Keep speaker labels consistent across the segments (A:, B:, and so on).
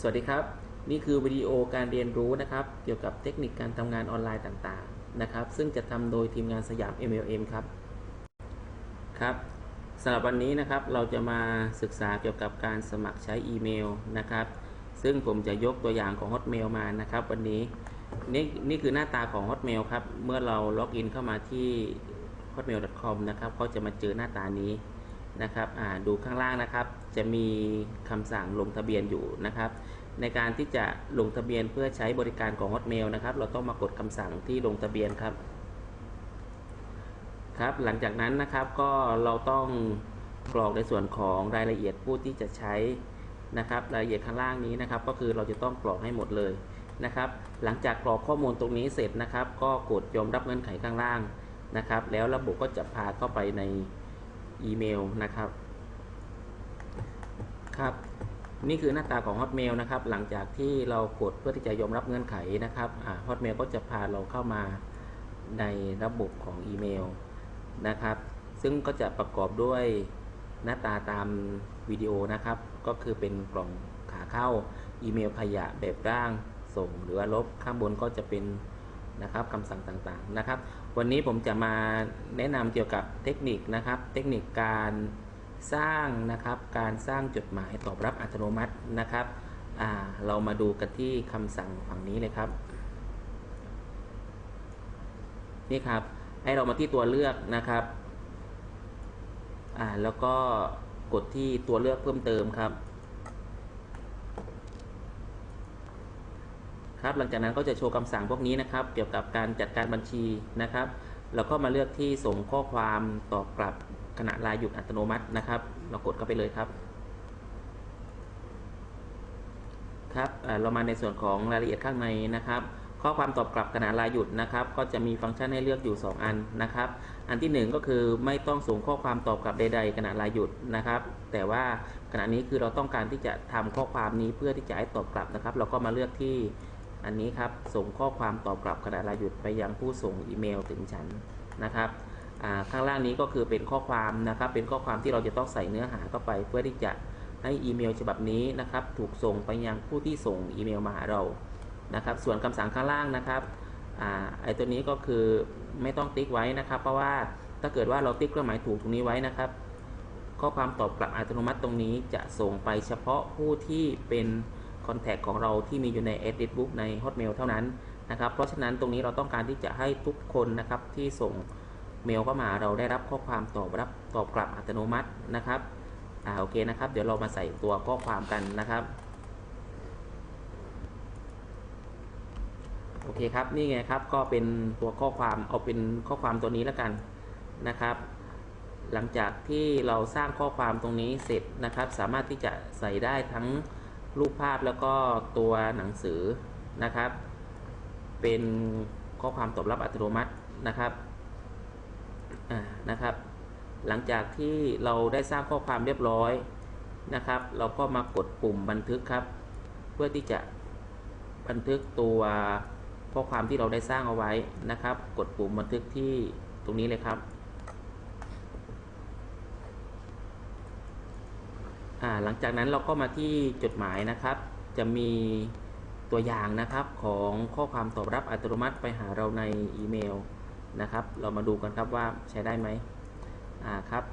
A: สวัสดีครับ นี่คือวิดีโอการเรียนรู้นะครับ เกี่ยวกับเทคนิคการทำงานออนไลน์ต่างๆนะครับ ซึ่งจะทำโดยทีมงานสยาม MLM ครับครับสำหรับวันนี้นะครับเราจะมาศึกษาเกี่ยวกับการสมัครใช้อีเมลนะครับ ซึ่งผมจะยกตัวอย่างของ Hotmail มานะครับ วันนี้นี่นี่คือหน้าตาของ Hotmail ครับ เมื่อเราล็อกอินเข้ามาที่ hotmail.com นะครับก็จะมาเจอหน้าตานี้ นะครับดูข้างล่างนะครับ จะมีคำสั่งลงทะเบียนอยู่นะครับ ในการที่จะลงทะเบียนเพื่อใช้บริการของ Hotmail นะครับ เราต้องมากดคำสั่งที่ลงทะเบียนครับครับ หลังจากนั้นนะครับก็เราต้องกรอกในส่วนของรายละเอียดผู้ที่จะใช้นะครับ รายละเอียดข้างล่างนี้นะครับ ก็คือเราจะต้องกรอกให้หมดเลยนะครับ หลังจากกรอกข้อมูลตรงนี้เสร็จนะครับ ก็กดยอมรับเงื่อนไขข้างล่างนะครับ แล้วระบบก็จะพาเข้าไปใน อีเมลนะครับครับนี่คือหน้าตาของ Hotmail นะครับ หลังจากที่เรากดเพื่อที่จะยอมรับเงื่อนไขนะครับฮอ่า Hotmail ก็จะพาเราเข้ามาในระบบของอีเมลนะครับ ซึ่งก็จะประกอบด้วยหน้าตาตามวิดีโอนะครับ ก็คือเป็นกล่องขาเข้าอีเมลขยะแบบร่างส่งหรือว่าลบข้างบนก็จะเป็น นะครับคำสั่งต่างๆนะครับ วันนี้ผมจะมาแนะนำเกี่ยวกับเทคนิคนะครับ เทคนิคการสร้างนะครับการสร้างจดหมายตอบรับอัตโนมัตินะครับเรามาดูกันที่คำสั่งฝั่งนี้เลยครับนี่ครับให้เรามาที่ตัวเลือกนะครับอ่าแล้วก็กดที่ตัวเลือกเพิ่มเติมครับ ครับหลังจากนั้นก็จะโชว์คำสั่งพวกนี้นะครับ เกี่ยวกับการจัดการบัญชีนะครับเราก็มาเลือกที่ส่งข้อความตอบกลับขณะลายหยุดอัตโนมัตินะครับ เรากดเข้าไปเลยครับครับเรามาในส่วนของรายละเอียดข้างในนะครับ ข้อความตอบกลับขณะลายหยุดนะครับ ก็จะมีฟังก์ชันให้เลือกอยู่ 2 อันนะครับ อันที่ 1 ก็คือไม่ต้องส่งข้อความตอบกลับใด ๆ ขณะลายหยุดนะครับ แต่ว่าขณะนี้คือเราต้องการที่จะทำข้อความนี้เพื่อที่จะให้ตอบกลับนะครับ เราก็มาเลือกที่ อันนี้ครับส่งข้อความตอบกลับขณะลาหยุดไปยังผู้ส่งอีเมลถึงฉันนะครับข้างล่างนี้ก็คือเป็นข้อความนะครับ เป็นข้อความที่เราจะต้องใส่เนื้อหาเข้าไป เพื่อที่จะให้อีเมลฉบับนี้นะครับ ถูกส่งไปยังผู้ที่ส่งอีเมลมาหาเรานะครับ ส่วนคำสั่งข้างล่างนะครับอไอตัวนี้ก็คือไม่ต้องติ๊กไว้นะครับ เพราะว่าถ้าเกิดว่าเราติ๊กเครื่องหมายถูกตรงนี้ไว้นะครับ ข้อความตอบกลับอัตโนมัติตรงนี้จะส่งไปเฉพาะผู้ที่เป็น คอนแทคของเราที่มีอยู่ใน Edit Book ใน Hotmail เท่านั้นนะครับ เพราะฉะนั้นตรงนี้เราต้องการที่จะให้ทุกคนนะครับที่ส่งเมลเข้ามาเราได้รับข้อความตอบรับตอบกลับอัตโนมัตินะครับอ่าโอเคนะครับ เดี๋ยวเรามาใส่ตัวข้อความกันนะครับโอเคครับนี่ไงครับก็เป็นตัวข้อความเอาเป็นข้อความตัวนี้แล้วกันนะครับ หลังจากที่เราสร้างข้อความตรงนี้เสร็จนะครับ สามารถที่จะใส่ได้ทั้ง รูปภาพแล้วก็ตัวหนังสือนะครับ เป็นข้อความตอบรับอัตโนมัตินะครับนะครับ หลังจากที่เราได้สร้างข้อความเรียบร้อยนะครับ เราก็มากดปุ่มบันทึกครับ เพื่อที่จะบันทึกตัวข้อความที่เราได้สร้างเอาไว้นะครับ กดปุ่มบันทึกที่ตรงนี้เลยครับ หลังจากนั้นเราก็มาที่จดหมายนะครับ จะมีตัวอย่างนะครับของข้อความตอบรับอัตโนมัติไปหาเราในอีเมลนะครับ เรามาดูกันครับว่าใช้ได้ไหมอ่าครับ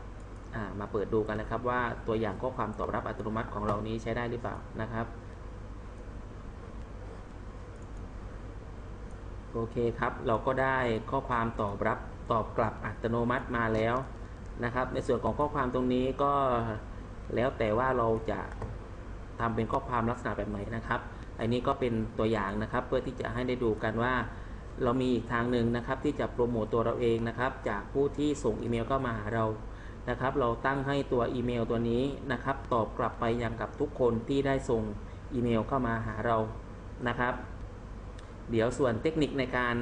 A: อ่ามาเปิดดูกันนะครับว่าตัวอย่างข้อความตอบรับอัตโนมัติของเรานี้ใช้ได้หรือเปล่านะครับโอเคครับ เราก็ได้ข้อความตอบรับตอบกลับอัตโนมัติมาแล้วนะครับ ในส่วนของข้อความตรงนี้ก็ แล้วแต่ว่าเราจะทำเป็นข้อความลักษณะแบบไหนนะครับ อันนี้ก็เป็นตัวอย่างนะครับ เพื่อที่จะให้ได้ดูกันว่า เรามีอีกทางหนึ่งนะครับ ที่จะโปรโมตตัวเราเองนะครับ จากผู้ที่ส่งอีเมลเข้ามาหาเรานะครับ เราตั้งให้ตัวอีเมลตัวนี้นะครับ ตอบกลับไปยังกับทุกคนที่ได้ส่งอีเมลเข้ามาหาเรานะครับ เดี๋ยวส่วนเทคนิคในการ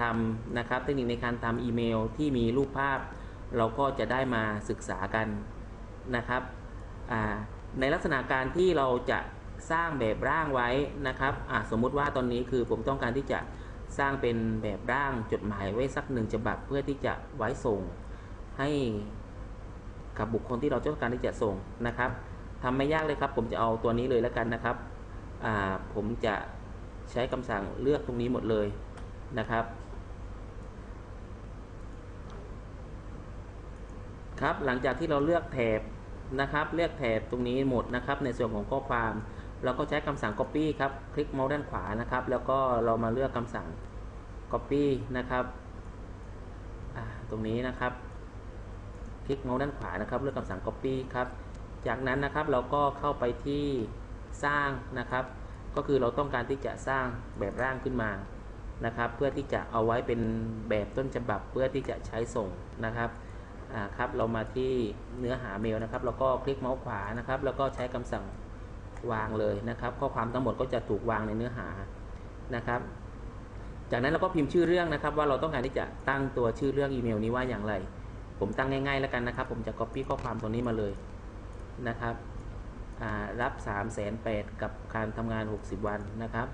A: ทำนะครับ เทคนิคในการทำอีเมลที่มีรูปภาพ เราก็จะได้มาศึกษากันนะครับ ในลักษณะการที่เราจะสร้างแบบร่างไว้นะครับสมมุติว่าตอนนี้คือผมต้องการที่จะสร้างเป็นแบบร่างจดหมายไว้สักหนึ่งฉบับเพื่อที่จะไว้ส่งให้กับบุคคลที่เราต้องการที่จะส่งนะครับทำไม่ยากเลยครับ ผมจะเอาตัวนี้เลยแล้วกันนะครับผมจะใช้คำสั่งเลือกตรงนี้หมดเลยนะครับครับหลังจากที่เราเลือกแถบ นะครับ เลือกแถบตรงนี้หมดนะครับ ในส่วนของข้อความ เราก็ใช้คำสั่ง copy ครับ คลิกเมาส์ด้านขวานะครับ แล้วก็เรามาเลือกคำสั่ง copy นะครับตรงนี้นะครับ คลิกเมาส์ด้านขวานะครับ เลือกคำสั่ง copy ครับ จากนั้นนะครับเราก็เข้าไปที่สร้างนะครับ ก็คือเราต้องการที่จะสร้างแบบร่างขึ้นมานะครับ เพื่อที่จะเอาไว้เป็นแบบต้นฉบับเพื่อที่จะใช้ส่งนะครับ ครับเรามาที่เนื้อหาเมลนะครับ แล้วก็คลิกเมาส์ขวานะครับ แล้วก็ใช้คำสั่งวางเลยนะครับ ข้อความทั้งหมดก็จะถูกวางในเนื้อหานะครับ จากนั้นเราก็พิมพ์ชื่อเรื่องนะครับ ว่าเราต้องการที่จะตั้งตัวชื่อเรื่องอีเมลนี้ว่าอย่างไร ผมตั้งง่ายๆแล้วกันนะครับ ผมจะ copy ข้อความตรงนี้มาเลยนะครับอ่ารับ3 8 0 0 0 0กับการทำงาน 60 วันนะครับ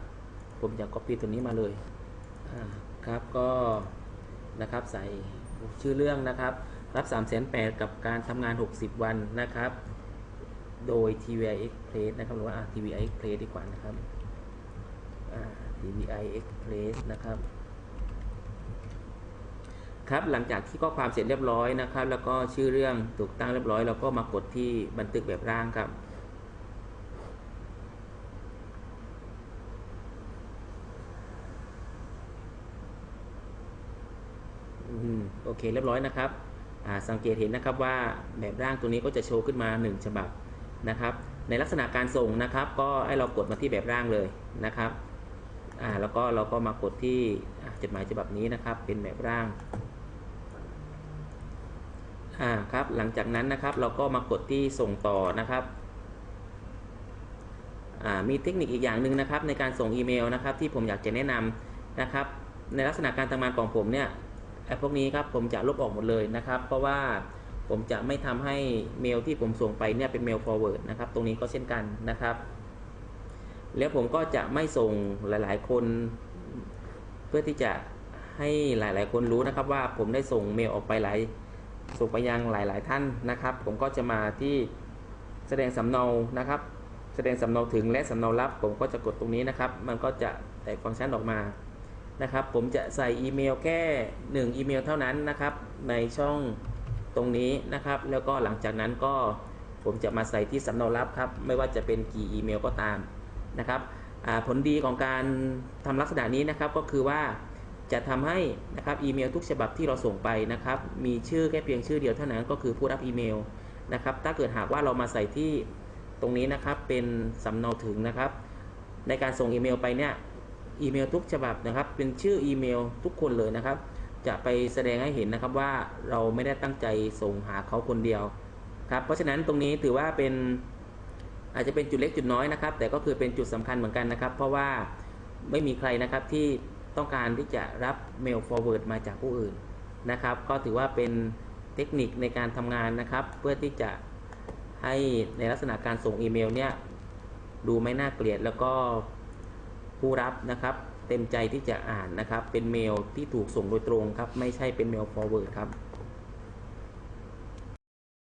A: ผมจะ copy ตัวนี้มาเลยอ่าครับก็นะครับใส่ชื่อเรื่องนะครับ รับ 3 8 0 0 0 0กับการทำงาน 60 วันนะครับ โดย TVI Express นะครับ หรือว่า TVI Express ดีกว่านะครับ TVI Express นะครับ ครับ หลังจากที่ข้อความเสร็จเรียบร้อยนะครับ แล้วก็ชื่อเรื่องถูกตั้งเรียบร้อย เราก็มากดที่บันทึกแบบร่างครับอืมโอเค เรียบร้อยนะครับ สังเกตเห็นนะครับว่าแบบร่างตัวนี้ก็จะโชว์ขึ้นมา 1 ฉบับนะครับ ในลักษณะการส่งนะครับ ก็ให้เรากดมาที่แบบร่างเลยนะครับแล้วก็เราก็มากดที่จดหมายฉบับนี้นะครับ เป็นแบบร่างอ่าครับหลังจากนั้นนะครับเราก็มากดที่ส่งต่อนะครับมีเทคนิคอีกอย่างหนึ่งนะครับในการส่งอีเมลนะครับที่ผมอยากจะแนะนำนะครับ ในลักษณะการทำงานของผมเนี่ย พวกนี้ครับผมจะลบออกหมดเลยนะครับ เพราะว่าผมจะไม่ทำให้เมลที่ผมส่งไปเนี่ยเป็นเมล forward นะครับ ตรงนี้ก็เช่นกันนะครับ แล้วผมก็จะไม่ส่งหลาย ๆ คน เพื่อที่จะให้หลาย ๆ คนรู้นะครับว่าผมได้ส่งเมลออกไปหลายส่งไปยังหลาย ๆ ท่านนะครับ ผมก็จะมาที่แสดงสำเนานะครับ แสดงสำเนาถึงและสำเนารับ ผมก็จะกดตรงนี้นะครับ มันก็จะแตกฟังก์ชันออกมา นะครับ ผมจะใส่อีเมลแค่1อีเมลเท่านั้นนะครับ ในช่องตรงนี้นะครับ แล้วก็หลังจากนั้นก็ผมจะมาใส่ที่สำเนารับครับ ไม่ว่าจะเป็นกี่อีเมลก็ตามนะครับผลดีของการทำลักษณะนี้นะครับก็คือว่าจะทำให้นะครับอีเมลทุกฉบับที่เราส่งไปนะครับ มีชื่อแค่เพียงชื่อเดียวเท่านั้นก็คือผู้รับอีเมลนะครับ ถ้าเกิดหากว่าเรามาใส่ที่ตรงนี้นะครับเป็นสำเนาถึงนะครับ ในการส่งอีเมลไปเนี่ย อีเมลทุกฉบับนะครับ เป็นชื่ออีเมลทุกคนเลยนะครับ จะไปแสดงให้เห็นนะครับว่าเราไม่ได้ตั้งใจส่งหาเขาคนเดียวครับ เพราะฉะนั้นตรงนี้ถือว่าเป็นอาจจะเป็นจุดเล็กจุดน้อยนะครับ แต่ก็คือเป็นจุดสำคัญเหมือนกันนะครับ เพราะว่าไม่มีใครนะครับที่ต้องการที่จะรับเมล forward มาจากผู้อื่นนะครับ ก็ถือว่าเป็นเทคนิคในการทำงานนะครับ เพื่อที่จะให้ในลักษณะการส่งอีเมลเนี่ยดูไม่น่าเกลียดแล้วก็ ผู้รับนะครับ เต็มใจที่จะอ่านนะครับ เป็นเมลที่ถูกส่งโดยตรงครับ ไม่ใช่เป็นเมล forward ครับ